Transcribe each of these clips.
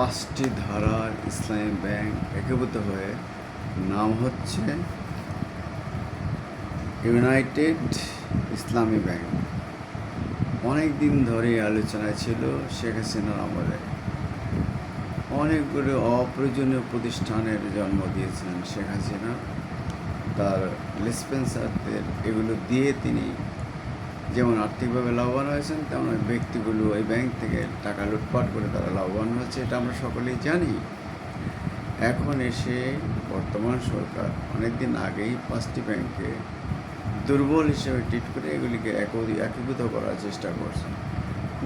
পাঁচটি ধারার ইসলামী ব্যাংক একীভূত হয়ে, নাম হচ্ছে ইউনাইটেড ইসলামী ব্যাংক। অনেক দিন ধরে আলোচনায় ছিল শেখ হাসিনার আমলে। অনেকগুলো অপ্রয়োজনীয় প্রতিষ্ঠানের জন্ম দিয়েছিলেন শেখ হাসিনা। তার ডিসপেন্সারদের এগুলো দিয়ে তিনি যেমন আর্থিকভাবে লাভবান হয়েছেন, তেমন ওই ব্যক্তিগুলো ওই ব্যাংক থেকে টাকা লুটপাট করে তারা লাভবান হচ্ছে এটা আমরা সকলেই জানি। এখন এসে বর্তমান সরকার অনেক দিন আগেই পাঁচটি ব্যাংকে দুর্বল হিসেবে ট্রিট করে এগুলিকে একীভূত করার চেষ্টা করছে।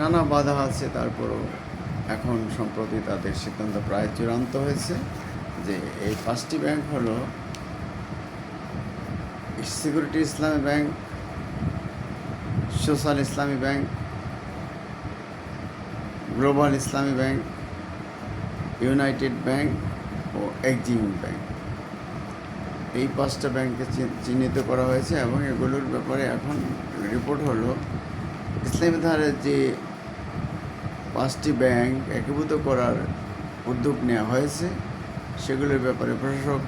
নানা বাধা আছে, তারপরও এখন সম্প্রতি তাদের সিদ্ধান্ত প্রায় চূড়ান্ত হয়েছে যে এই পাঁচটি ব্যাংক হলো security Islami bank social Islami bank, global Islami bank, united bank ও এক্সিম ব্যাংক। এই পাঁচটা ব্যাংকে চি- চিহ্নিত করা হয়েছে এবং এগুলোর ব্যাপারে এখন রিপোর্ট হলো, ইসলামী ধারার যে পাঁচটি ব্যাংক একীভূত করার উদ্যোগ নেওয়া হয়েছে, সেগুলোর ব্যাপারে প্রশাসক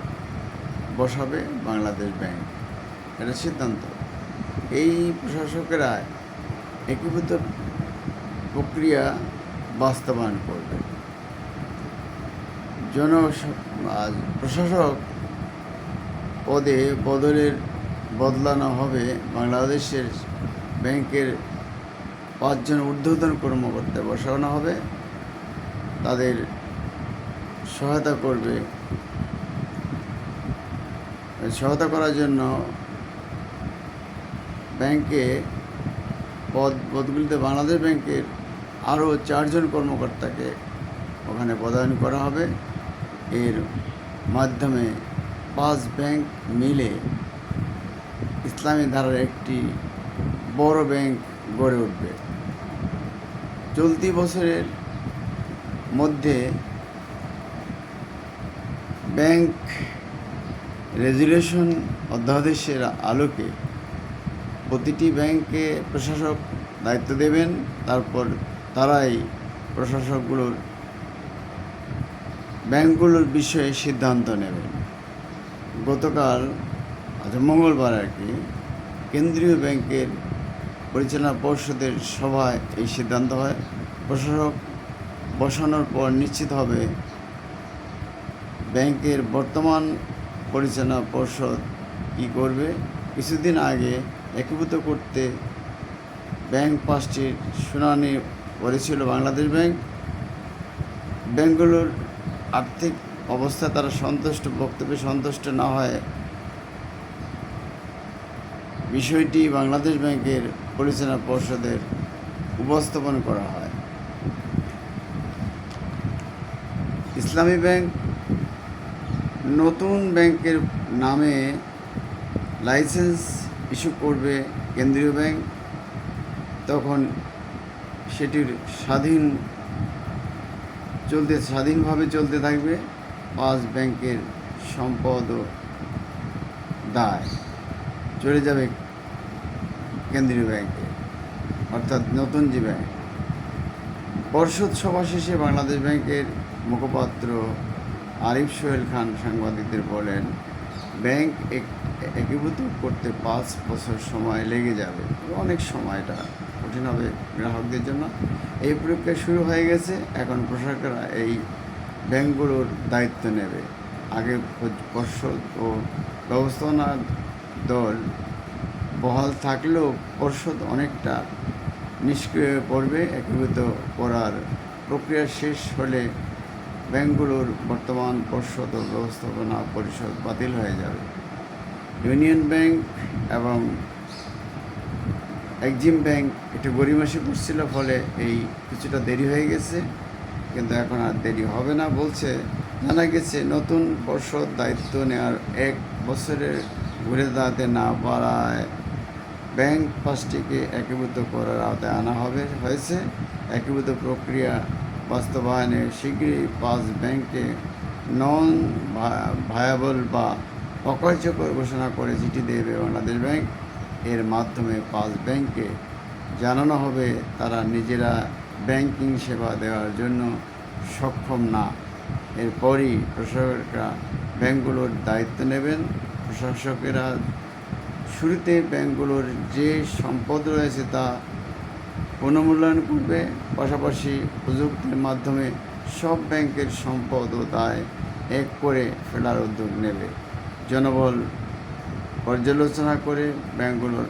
বসাবে বাংলাদেশ ব্যাংক। এটা সিদ্ধান্ত। এই প্রশাসকেরা একীভূত প্রক্রিয়া বাস্তবায়ন করবে। জন প্রশাসক পদে বদলের বদলানো হবে বাংলাদেশের ব্যাংকের পাঁচজন ঊর্ধ্বতন কর্মকর্তা বসানো হবে। তাদের সহায়তা করবে। সহায়তা করার জন্য ব্যাংকে পদ পদগুলিতে বাংলাদেশ ব্যাংকের আরও চারজন কর্মকর্তাকে ওখানে পদায়ন করা হবে। এর মাধ্যমে পাঁচ ব্যাংক মিলে ইসলামী ধারার একটি বড় ব্যাংক গড়ে উঠবে। চলতি বছরের মধ্যে ব্যাংক রেজুলেশন অধ্যাদেশের আলোকে প্রতিটি ব্যাংকে প্রশাসক দায়িত্ব দেবেন, তারপর তারাই প্রশাসকগুলোর, ব্যাংকগুলোর বিষয়ে সিদ্ধান্ত নেবেন। গতকাল আচ্ছা মঙ্গলবার আর কি, কেন্দ্রীয় ব্যাংকের পরিচালনা পর্ষদের সভায় এই সিদ্ধান্ত হয়। প্রশাসক বসানোর পর নিশ্চিত হবে, ব্যাংকের বর্তমান পরিচালনা পর্ষদ কী করবে। কিছুদিন আগে একীভূত করতে ব্যাংক পাঁচটির শুনানি করেছিল বাংলাদেশ ব্যাংক। ব্যাংকগুলোর আর্থিক অবস্থা তারা সন্তুষ্ট, বক্তব্যে সন্তুষ্ট না হয়। বিষয়টি বাংলাদেশ ব্যাংকের পরিচালনা পর্ষদের উপস্থাপন করা হয়। ইসলামী ব্যাংক নতুন ব্যাংকের নামে লাইসেন্স ইস্যু করবে কেন্দ্রীয় ব্যাংক, তখন সেটির স্বাধীন চলতে, স্বাধীনভাবে চলতে থাকবে পাঁচ ব্যাংকের সম্পদ ও দায়। চলে যাবে কেন্দ্রীয় ব্যাংকে, অর্থাৎ নতুন যে ব্যাংক। পর্ষদ সভা শেষে বাংলাদেশ ব্যাংকের মুখপাত্র আরিফ সোহেল খান সাংবাদিকদের বলেন ব্যাংক এক- একীভূত করতে পাঁচ বছর সময় লেগে যাবে। অনেক সময়টা কঠিন হবে গ্রাহকদের জন্য। এই প্রক্রিয়া শুরু হয়ে গেছে। এখন প্রশাসকরা এই ব্যাংকগুলোর দায়িত্ব নেবে। আগে পর্ষদ ও ব্যবস্থাপনা দল বহাল থাকলেও পর্ষদ অনেকটা নিষ্ক্রিয় পড়বে। একীভূত করার প্রক্রিয়া শেষ হলে ব্যাংকগুলোর বর্তমান পর্ষদ ও ব্যবস্থাপনা পরিষদ বাতিল হয়ে যাবে। ইউনিয়ন ব্যাংক এবং একজিম ব্যাংক একটু গরিমাসে পড়ছিল ফলে এই কিছুটা দেরি হয়ে গেছে। কিন্তু এখন আর দেরি হবে না বলছে। জানা গেছে, নতুন পর্ষদ দায়িত্ব নেওয়ার এক বছরের ঘুরে দাঁড়াতে না পারায় ব্যাংক পাঁচটিকে একীভূত করার আওতায় আনা হবে, হয়েছে। একীভূত প্রক্রিয়া বাস্তবায়নে শীঘ্রই পাঁচ ব্যাংকে নন ভায়াবল বা অকার্যকর ঘোষণা করে চিঠি দেবে বাংলাদেশ ব্যাংক। এর মাধ্যমে পাঁচ ব্যাংকে জানানো হবে তারা নিজেরা ব্যাংকিং সেবা দেওয়ার জন্য সক্ষম না। এরপরই প্রশাসকরা ব্যাংকগুলোর দায়িত্ব নেবেন। প্রশাসকেরা শুরুতে ব্যাংকগুলোর যে সম্পদ রয়েছে তা পুনর্মূল্যায়ন করবে পাশাপাশি প্রযুক্তির মাধ্যমে সব ব্যাংকের সম্পদ ও দায় এক করে ফেলার উদ্যোগ নেবে। জনবল পর্যালোচনা করে ব্যাংকগুলোর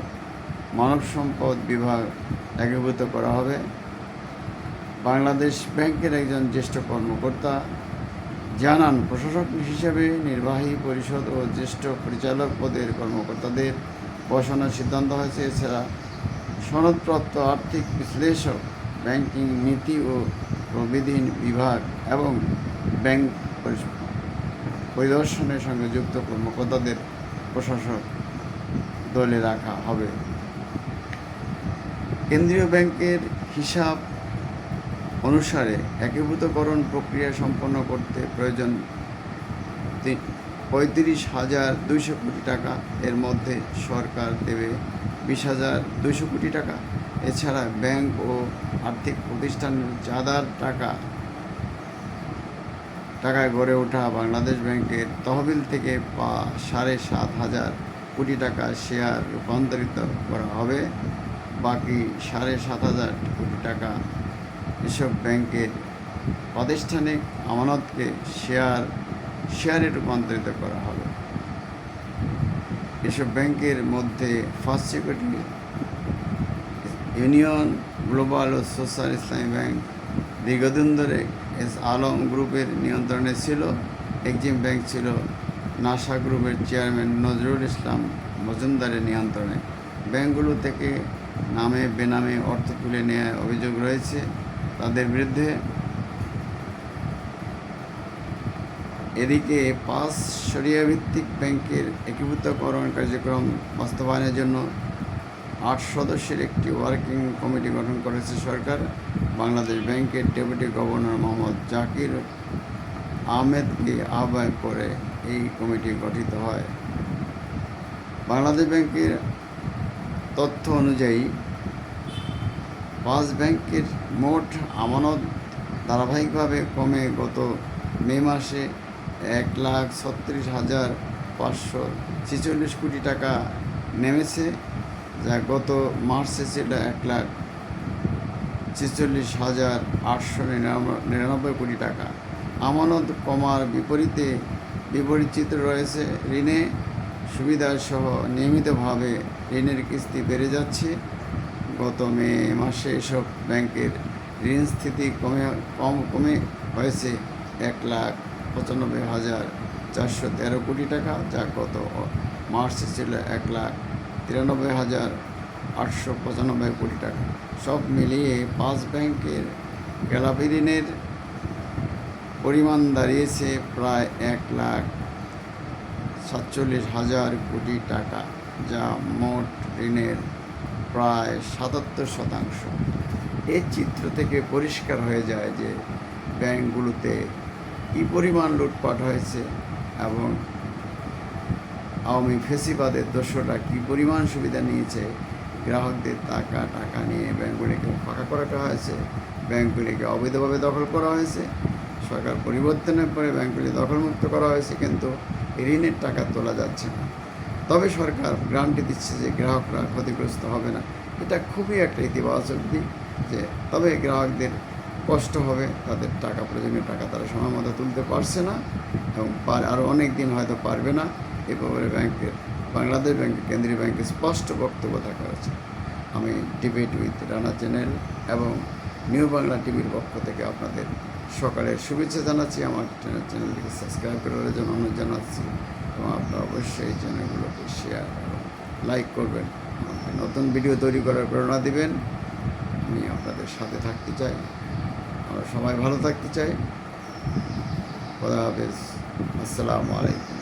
মানব সম্পদ বিভাগ একীভূত করা হবে। বাংলাদেশ ব্যাংকের একজন জ্যেষ্ঠ কর্মকর্তা, জানান প্রশাসক হিসেবে নির্বাহী পরিষদ ও জ্যেষ্ঠ পরিচালক পদের কর্মকর্তাদের বসানোর সিদ্ধান্ত হয়েছে। এছাড়া সনদপ্রাপ্ত আর্থিক বিশ্লেষক, ব্যাংকিং নীতি ও প্রবিধি বিভাগ এবং ব্যাংক পরিদর্শনের সঙ্গে যুক্ত কর্মকর্তাদের প্রশাসক দলে রাখা হবে। কেন্দ্রীয় ব্যাংকের হিসাব অনুসারে একীভূতকরণ প্রক্রিয়া সম্পন্ন করতে প্রয়োজন পঁয়ত্রিশ হাজার দুইশো কোটি টাকা। এর মধ্যে সরকার দেবে বিশ হাজার দুইশো কোটি টাকা। এছাড়া ব্যাংক ও আর্থিক প্রতিষ্ঠানের চাঁদার টাকা, টাকায় গড়ে ওঠা বাংলাদেশ ব্যাংকের তহবিল থেকে পা সাড়ে সাত হাজার কোটি টাকা শেয়ার রূপান্তরিত করা হবে। বাকি সাড়ে সাত হাজার কোটি টাকা এসব ব্যাংকের প্রাতিষ্ঠানিক আমানতকে শেয়ার, শেয়ারে রূপান্তরিত করা হবে। এসব ব্যাংকের মধ্যে ফার্স্ট সিকিউরিটি ইউনিয়ন গ্লোবাল ও সোশ্যাল ইসলামী ব্যাংক দীর্ঘদিন ধরে এস আলম গ্রুপের নিয়ন্ত্রণে ছিল। এক্সিম ব্যাংক ছিল নাসা গ্রুপের চেয়ারম্যান নজরুল ইসলাম মজুমদারের নিয়ন্ত্রণে। ব্যাংকগুলো থেকে নামে বেনামে অর্থ তুলে নেওয়ার অভিযোগ রয়েছে। তাদের বিরুদ্ধে এদিকে পাঁচ সরিয়া ভিত্তিক ব্যাংকের একীভূতকরণ কার্যক্রম বাস্তবায়নের জন্য আট সদস্যের একটি ওয়ার্কিং কমিটি গঠন করেছে সরকার। বাংলাদেশ ব্যাংকের ডেপুটি গভর্নর মোহাম্মদ জাকির আহমেদকে আহ্বায়ক করে এই কমিটি গঠিত হয়। বাংলাদেশ ব্যাংকের তথ্য অনুযায়ী পাঁচ ব্যাংকের মোট আমানত ধারাবাহিকভাবে কমে গত মে মাসে এক লাখ ছত্রিশ হাজার পাঁচশো ছেচল্লিশ কোটি টাকা নেমেছে, যা গত মার্চে ছিল এক লাখ ছেচল্লিশ হাজার আটশো নিরানব্বই কোটি টাকা। আমানত কমার বিপরীতে বিপরীত চিত্র রয়েছে, ঋণে সুবিধাসহ নিয়মিতভাবে ঋণের কিস্তি বেড়ে যাচ্ছে। গত মে মাসে এসব ব্যাংকের ঋণ স্থিতি কমে কম কমে হয়েছে এক লাখ পঁচানব্বই হাজার চারশো তেরো কোটি টাকা, যা গত মার্চে ছিল এক লাখ তিরানব্বই হাজার আটশো পঁচানব্বই কোটি টাকা। সব মিলিয়ে পাঁচ ব্যাংকের খেলাপি ঋণের পরিমাণ দাঁড়িয়েছে প্রায় এক লাখ সাতচল্লিশ হাজার কোটি টাকা, যা মোট ঋণের প্রায় সাতাত্তর শতাংশ। এই চিত্র থেকে পরিষ্কার হয়ে যায় যে ব্যাংকগুলোতে কী পরিমাণ লুটপাট হয়েছে এবং আওয়ামী ফেসিবাদের দস্যুরা কি পরিমাণ সুবিধা নিয়েছে, গ্রাহকদের টাকা টাকা নিয়ে ব্যাংকগুলিকে ফাঁকা করাটা হয়েছে, ব্যাংকগুলিকে অবৈধভাবে দখল করা হয়েছে, সরকার পরিবর্তনের পরে ব্যাঙ্কগুলি দখলমুক্ত করা হয়েছে, কিন্তু ঋণের টাকা তোলা যাচ্ছে না। তবে সরকার গ্রান্টি দিচ্ছে যে গ্রাহকরা ক্ষতিগ্রস্ত হবে না। এটা খুবই একটা ইতিবাচক দিক যে তবে গ্রাহকদের কষ্ট হবে, তাদের টাকা প্রয়োজনীয় টাকা তারা সময় মতো তুলতে পারছে না এবং আরও অনেক দিন হয়তো পারবে না। এ ব্যাপারে ব্যাংকের বাংলাদেশ ব্যাংকের কেন্দ্রীয় ব্যাংকে স্পষ্ট বক্তব্য থাকা হয়েছে। আমি ডিবেট উইথ রানা চ্যানেল এবং নিউ বাংলা টিভির পক্ষ থেকে আপনাদের সকালের শুভেচ্ছা জানাচ্ছি। আমার চ্যানেলটিকে সাবস্ক্রাইব করার জন্য অনুরোধ জানাচ্ছি এবং আপনারা অবশ্যই এই চ্যানেলগুলোকে শেয়ার এবং লাইক করবেন। নতুন ভিডিও তৈরি করার প্রেরণা দিবেন। আমি আপনাদের সাথে থাকতে চাই। সবাই ভালো থাকতে চাই। খোদা হাফেজ। আসসালামু আলাইকুম।